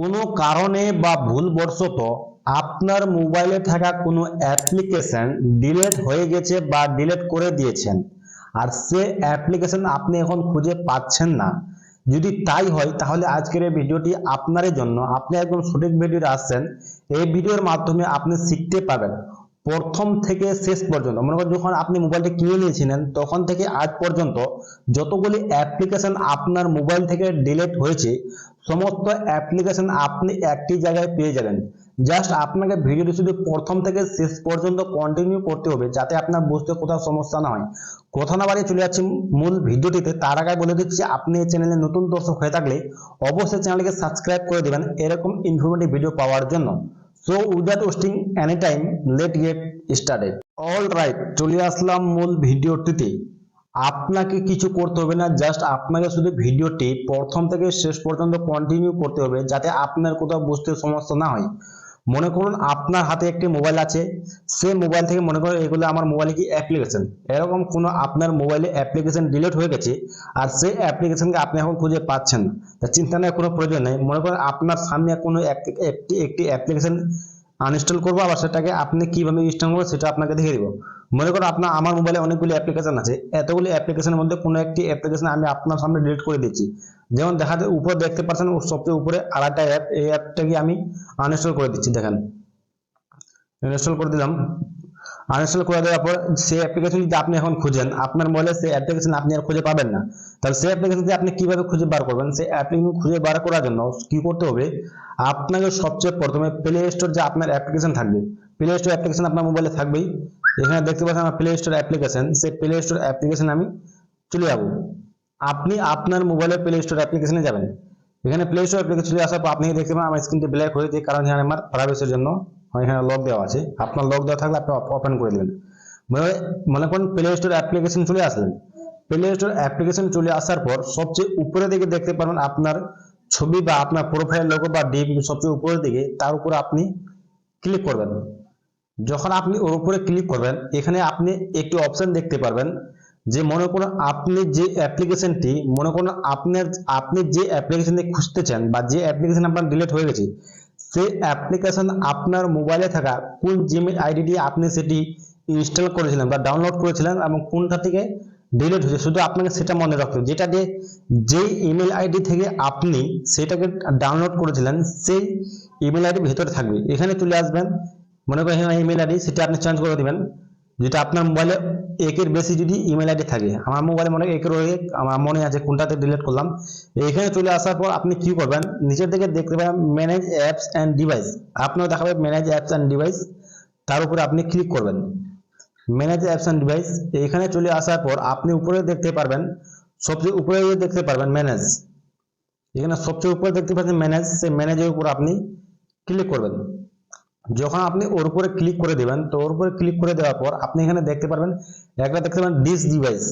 কোনো কারণে বা ভুলবশত আপনার মোবাইলে থাকা কোনো অ্যাপ্লিকেশন ডিলেট হয়ে গেছে বা ডিলিট করে দিয়েছেন। আর সে অ্যাপ্লিকেশন আপনি এখন খুঁজে পাচ্ছেন না। যদি তাই হয়, তাহলে আজকের এই ভিডিওটি আপনারই জন্য। আপনি একদম সঠিক ভিডিওতে আসছেন। এই ভিডিওর মাধ্যমে আপনি শিখতে পাবেন প্রথম থেকে শেষ পর্যন্ত, মনে করেন যখন আপনি মোবাইলটি কিনে নিয়েছিলেন, তখন থেকে আজ পর্যন্ত যতগুলি অ্যাপ্লিকেশন আপনার মোবাইল থেকে ডিলিট হয়েছে সমস্ত অ্যাপ্লিকেশন আপনি একটি জায়গায় পেয়ে যাবেন। জাস্ট আপনাকে ভিডিওটি শুধু প্রথম থেকে শেষ পর্যন্ত কন্টিনিউ করতে হবে, যাতে আপনার বুঝতে কোথাও সমস্যা না হয়। কথা না বাড়িয়ে চলে যাচ্ছি মূল ভিডিওটিতে। তার আগে বলে দিচ্ছি, আপনি এই চ্যানেলে নতুন দর্শক হয়ে থাকলে অবশ্যই চ্যানেলকে সাবস্ক্রাইব করে দেবেন এরকম ইনফরমেটিভ ভিডিও পাওয়ার জন্য। So without wasting any time let get started all right চলে আসলাম মূল ভিডিওটিতে। আপনাকে কিছু করতে হবে না জাস্ট আপনাকে শুধু ভিডিওটি প্রথম থেকে শেষ পর্যন্ত কন্টিনিউ করতে হবে, যাতে আপনার কোথাও বুঝতে সমস্যা না হয়। মনে করুন আপনার হাতে একটি মোবাইল আছে সে মোবাইল থেকে মনে করুন এগুলো আমার মোবাইলে কি অ্যাপ্লিকেশন এরকম কোনো আপনার মোবাইলে অ্যাপ্লিকেশন ডিলিট হয়ে গেছে, আর সেই অ্যাপ্লিকেশনকে আপনি এখন খুঁজে পাচ্ছেন না। চিন্তা নেওয়ার কোনো প্রয়োজন নেই। মনে করেন আপনার সামনে কোনো এক- একটি একটি অ্যাপ্লিকেশন আনইনস্টল করব, আবার সেটাকে আপনি কীভাবে ইনস্টল করব সেটা আপনাকে দেখিয়ে দিব। মনে করুন আপনার, আমার মোবাইলে অনেকগুলি অ্যাপ্লিকেশন আছে। এতগুলি অ্যাপ্লিকেশনের মধ্যে কোনো একটি অ্যাপ্লিকেশন আমি আপনার সামনে ডিলিট করে দিচ্ছি। যেমন দেখা যায়, উপরে দেখতে পাচ্ছেন সবচেয়ে উপরে আরেকটা অ্যাপ এই অ্যাপটাকে আমি আনইনস্টল করে দিচ্ছি, দেখেন। ইনস্টল করে দিলাম। আনইনস্টল করে দেওয়ার পর সেই অ্যাপ্লিকেশন যদি আপনি এখন খুঁজেন, আপনার মোবাইলে সেই অ্যাপ্লিকেশন আপনি আর খুঁজে পাবেন না। তাহলে সেই অ্যাপ্লিকেশন আপনি কীভাবে খুঁজে বার করবেন? সেই অ্যাপ্লিকেশন খুঁজে বার করার জন্য কি করতে হবে? আপনাকে সবচেয়ে প্রথমে প্লে স্টোর যে আপনার অ্যাপ্লিকেশন থাকবে প্লে স্টোর অ্যাপ্লিকেশন আপনার মোবাইলে থাকবেই। এখানে দেখতে পাচ্ছেন আমার প্লে স্টোর অ্যাপ্লিকেশন সেই প্লে স্টোর অ্যাপ্লিকেশন আমি চলে যাব। আপনি আপনার মোবাইলে প্লে স্টোর অ্যাপ্লিকেশনে যাবেন। এখানে প্লে স্টোর অ্যাপ্লিকেশন চলে আসার পর আপনি দেখতে পাবেন আমার স্ক্রিনটি ব্ল্যাক হয়ে যায় কারণ আমার প্রাইভেসির জন্য এখানে লক দেওয়া আছে। আপনার লক দেওয়া থাকলে আপনি ওপেন করে দেবেন। মনে করেন প্লে স্টোর অ্যাপ্লিকেশন চলে আসলেন। প্লে স্টোর অ্যাপ্লিকেশন চলে আসার পর সবচেয়ে উপরে দিকে দেখতে পাবেন আপনার ছবি বা আপনার প্রোফাইল লোগো বা ডিপ সবচেয়ে উপরের দিকে। তার উপরে আপনি ক্লিক করবেন। যখন আপনি ওর উপরে ক্লিক করবেন, এখানে আপনি একটি অপশন দেখতে পারবেন যে মনে করুন আপনি যে অ্যাপ্লিকেশনটি মনে করুন আপনার আপনি যে অ্যাপ্লিকেশনটি খুঁজতেছেন বা যে অ্যাপ্লিকেশন আপনার ডিলিট হয়ে গেছে সেই অ্যাপ্লিকেশন আপনার মোবাইলে থাকা, কোন জিমেল আইডি দিয়ে আপনি সেটি ইনস্টল করেছিলেন বা ডাউনলোড করেছিলেন এবং কোনটা থেকে ডিলিট হয়েছে, শুধু আপনাকে সেটা মনে হবে। যেটা দিয়ে যেই ইমেল আইডি থেকে আপনি সেটাকে ডাউনলোড করেছিলেন, সেই ইমেল আইডি ভেতরে থাকবে। এখানে চলে আসবেন, মনে করেন ইমেল আইডি সেটা আপনি চেঞ্জ করে দিবেন। যেটা আপনার মোবাইলে একের বেশি যদি ইমেল আইডি থাকে, আমার মোবাইলে মনে একের হয়ে আমার মনে আছে কোনটাতে ডিলিট করলাম। এখানে চলে আসার পর আপনি কি করবেন? নিচের দিকে দেখতে পাবেন ম্যানেজ অ্যাপস অ্যান্ড ডিভাইস আপনার দেখাবে ম্যানেজ অ্যাপস অ্যান্ড ডিভাইস তার উপরে আপনি ক্লিক করবেন। ম্যানেজ অ্যাপস অ্যান্ড ডিভাইস এখানে চলে আসার পর আপনি উপরে দেখতে পারবেন, সবচেয়ে উপরে দেখতে পারবেন ম্যানেজ এখানে সবচেয়ে উপরে দেখতে পাচ্ছেন ম্যানেজ সেই ম্যানেজের উপর আপনি ক্লিক করবেন। যখন আপনি ওর উপরে ক্লিক করে দেবেন, তো ওর উপরে ক্লিক করে দেওয়ার পর আপনি এখানে দেখতে পারবেন একটা দেখতে পাবেন ডিস ডিভাইস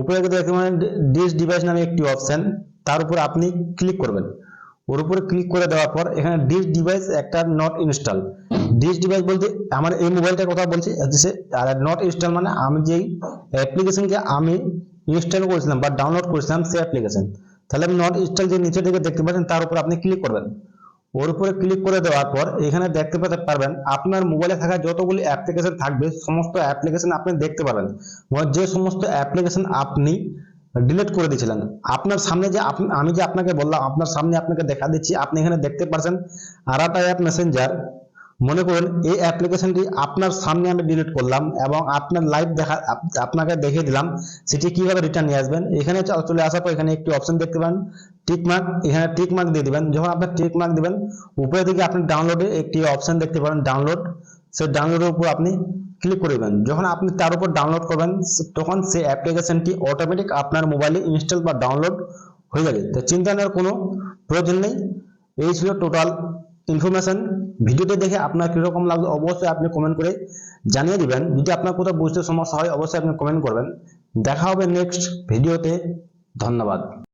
উপরে দেখতে পাবেন ডিস ডিভাইস নামে একটি অপশন তার উপর আপনি ক্লিক করবেন। ওর উপরে ক্লিক করে দেওয়ার পর এখানে ডিস ডিভাইস একটা নট ইনস্টল ডিস ডিভাইস বলতে আমার এই মোবাইলটার কথা বলছি আর নট ইনস্টল মানে আমি যেই অ্যাপ্লিকেশনকে আমি ইনস্টল করেছিলাম বা ডাউনলোড করেছিলাম সেই অ্যাপ্লিকেশন তাহলে আমি নট ইনস্টল যে নিচে থেকে দেখতে পাচ্ছেন, তার উপর আপনি ক্লিক করবেন। ওর উপরে ক্লিক করে দেওয়ার পর এখানে দেখতে পেতে পারবেন আপনার মোবাইলে থাকা যতগুলি অ্যাপ্লিকেশন থাকবে সমস্ত অ্যাপ্লিকেশন আপনি দেখতে পাবেন মানে যে সমস্ত অ্যাপ্লিকেশন আপনি ডিলিট করে দিয়েছিলেন। আপনার সামনে যে আমি যে আপনাকে বললাম, আপনার সামনে আপনাকে দেখা দিচ্ছি, আপনি এখানে দেখতে পাচ্ছেন আরাটা অ্যাপ মেসেঞ্জার মনে করুন, এই অ্যাপ্লিকেশনটি আপনার সামনে আমি ডিলিট করলাম এবং আপনার লাইভ দেখা, আপনাকে দেখিয়ে দিলাম, সেটি কীভাবে রিটার্ন নিয়ে আসবেন। এখানে চলে আসার পর এখানে একটি অপশন দেখতে পান টিক মার্ক এখানে টিক মার্ক দিয়ে দিবেন। যখন আপনি টিক মার্ক দিবেন উপরের দিকে আপনি ডাউনলোডে একটি অপশন দেখতে পারেন ডাউনলোড সেই ডাউনলোডের উপর আপনি ক্লিক করে দিবেন। যখন আপনি তার উপর ডাউনলোড করবেন তখন সেই অ্যাপ্লিকেশনটি অটোমেটিক আপনার মোবাইলে ইনস্টল বা ডাউনলোড হয়ে যাবে। তো চিন্তা নেওয়ার কোনো প্রয়োজন নেই। এই ছিল টোটাল ইনফরমেশন ভিডিওতে দেখে আপনার কীরকম লাগল অবশ্যই আপনি কমেন্ট করে জানিয়ে দিবেন। যদি আপনার কোথাও বুঝতে সমস্যা হয়, অবশ্যই আপনি কমেন্ট করবেন। দেখা হবে নেক্সট ভিডিওতে। ধন্যবাদ।